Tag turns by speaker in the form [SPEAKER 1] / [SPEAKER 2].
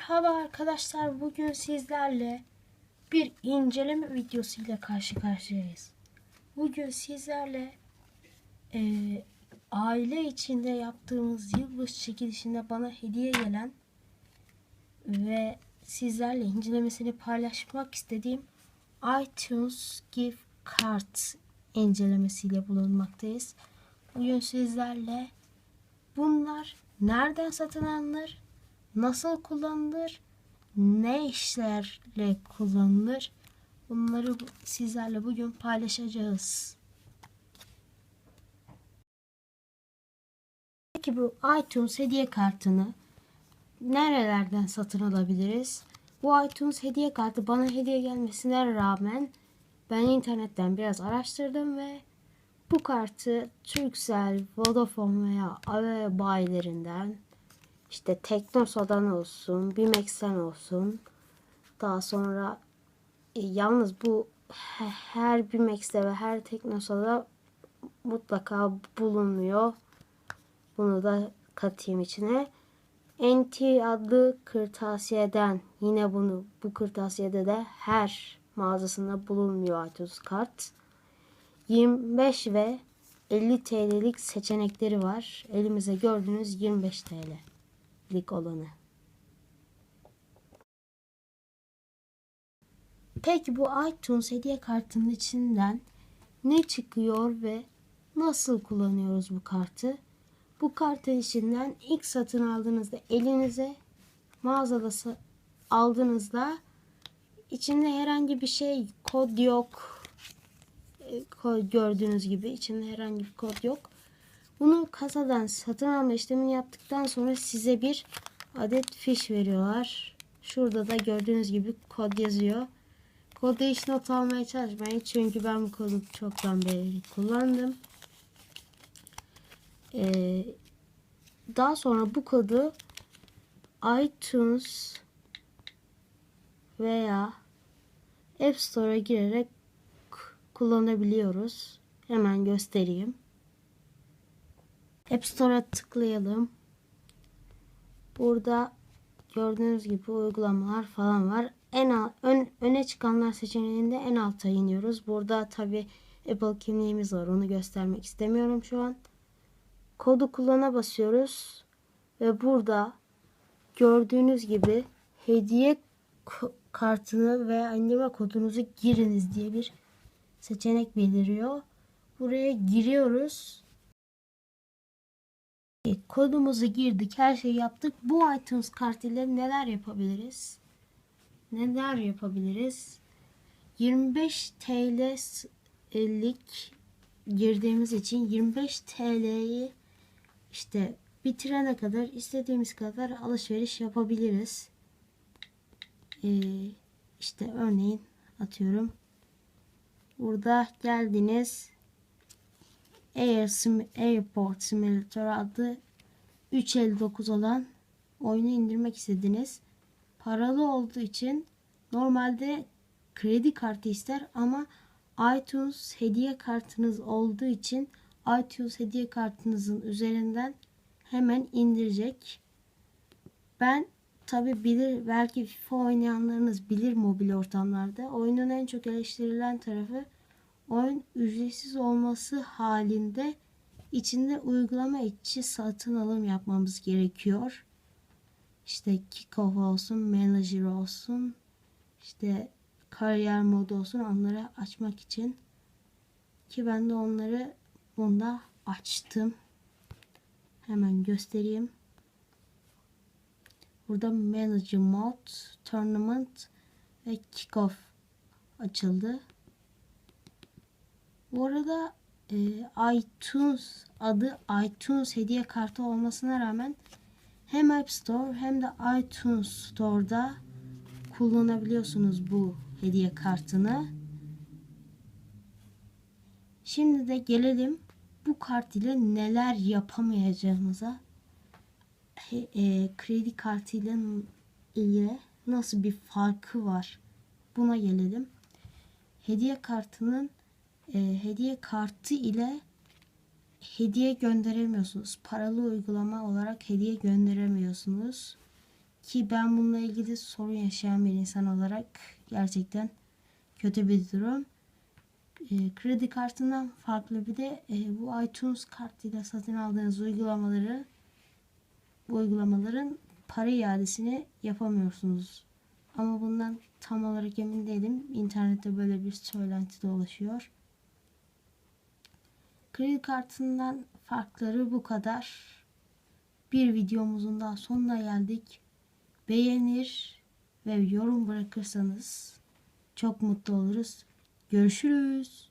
[SPEAKER 1] Merhaba arkadaşlar. Bugün sizlerle bir inceleme videosu ile karşı karşıyayız. Bugün sizlerle eee, aile içinde yaptığımız yılbaşı çekilişinde bana hediye gelen ve sizlerle incelemesini paylaşmak istediğim iTunes Gift Card incelemesiyle bulunmaktayız. Bugün sizlerle bunlar nereden satın alınır, nasıl kullanılır, ne işlerle kullanılır bunları bu- sizlerle bugün paylaşacağız. Peki bu iTunes hediye kartını nerelerden satın alabiliriz? Bu iTunes hediye kartı bana hediye gelmesine rağmen ben internetten biraz araştırdım ve bu kartı Turkcell, Vodafone veya AV bayilerinden işte Teknosa'dan olsun, Bimex'ten olsun. Daha sonra e, yalnız bu he- her Bimex'te ve her Teknosa'da mutlaka bulunmuyor. Bunu da katayım içine. NT adlı kırtasiyeden yine bunu bu kırtasiyede de her mağazasında bulunmuyor iTunes kart. 25 ve 50 TL'lik seçenekleri var. Elimizde gördüğünüz 25 TL'lik olanı. Peki bu iTunes hediye kartının içinden ne çıkıyor ve nasıl kullanıyoruz bu kartı? Bu kartın içinden ilk satın aldığınızda elinize mağazada aldığınızda içinde herhangi bir şey kod yok. E, gördüğünüz gibi içinde herhangi bir kod yok. Bunu kasadan satın alma işlemini yaptıktan sonra size bir adet fiş veriyorlar. Şurada da gördüğünüz gibi kod yazıyor. Kodu hiç not almaya çalışmayın. Çünkü ben bu kodu çoktan beri kullandım. Ee, daha sonra bu kodu iTunes veya App Store'a girerek kullanabiliyoruz. Hemen göstereyim. App Store'a tıklayalım. Burada gördüğünüz gibi uygulamalar falan var. En al, ön, öne çıkanlar seçeneğinde en alta iniyoruz. Burada tabi Apple kimliğimiz var. Onu göstermek istemiyorum şu an. Kodu kullana basıyoruz. Ve burada gördüğünüz gibi hediye kartını ve anneme kodunuzu giriniz diye bir seçenek beliriyor. Buraya giriyoruz. Kodumuzu girdik, her şeyi yaptık. Bu iTunes kart ile neler yapabiliriz? Neler yapabiliriz? 25 TL'lik girdiğimiz için 25 TL'yi işte bitirene kadar istediğimiz kadar alışveriş yapabiliriz. Ee, işte örneğin atıyorum. Burada geldiniz. Air Sim Airport Simulator adlı 3.59 olan oyunu indirmek istediniz. Paralı olduğu için normalde kredi kartı ister ama iTunes hediye kartınız olduğu için iTunes hediye kartınızın üzerinden hemen indirecek. Ben tabi bilir belki FIFA oynayanlarınız bilir mobil ortamlarda. Oyunun en çok eleştirilen tarafı oyun ücretsiz olması halinde içinde uygulama içi satın alım yapmamız gerekiyor. İşte kickoff olsun, manager olsun, işte kariyer modu olsun onları açmak için. Ki ben de onları bunda açtım. Hemen göstereyim. Burada manager mode, tournament ve kickoff açıldı. Bu arada e, iTunes adı iTunes hediye kartı olmasına rağmen hem App Store hem de iTunes Store'da kullanabiliyorsunuz bu hediye kartını. Şimdi de gelelim bu kart ile neler yapamayacağımıza. He- e, kredi kartı ile ile nasıl bir farkı var? Buna gelelim. Hediye kartının e, hediye kartı ile hediye gönderemiyorsunuz. Paralı uygulama olarak hediye gönderemiyorsunuz. Ki ben bununla ilgili sorun yaşayan bir insan olarak gerçekten kötü bir durum. E, kredi kartından farklı bir de e, bu iTunes kartıyla satın aldığınız uygulamaları bu uygulamaların para iadesini yapamıyorsunuz. Ama bundan tam olarak emin değilim. İnternette böyle bir söylenti dolaşıyor. Kredi kartından farkları bu kadar. Bir videomuzun daha sonuna geldik. Beğenir ve yorum bırakırsanız çok mutlu oluruz. Görüşürüz.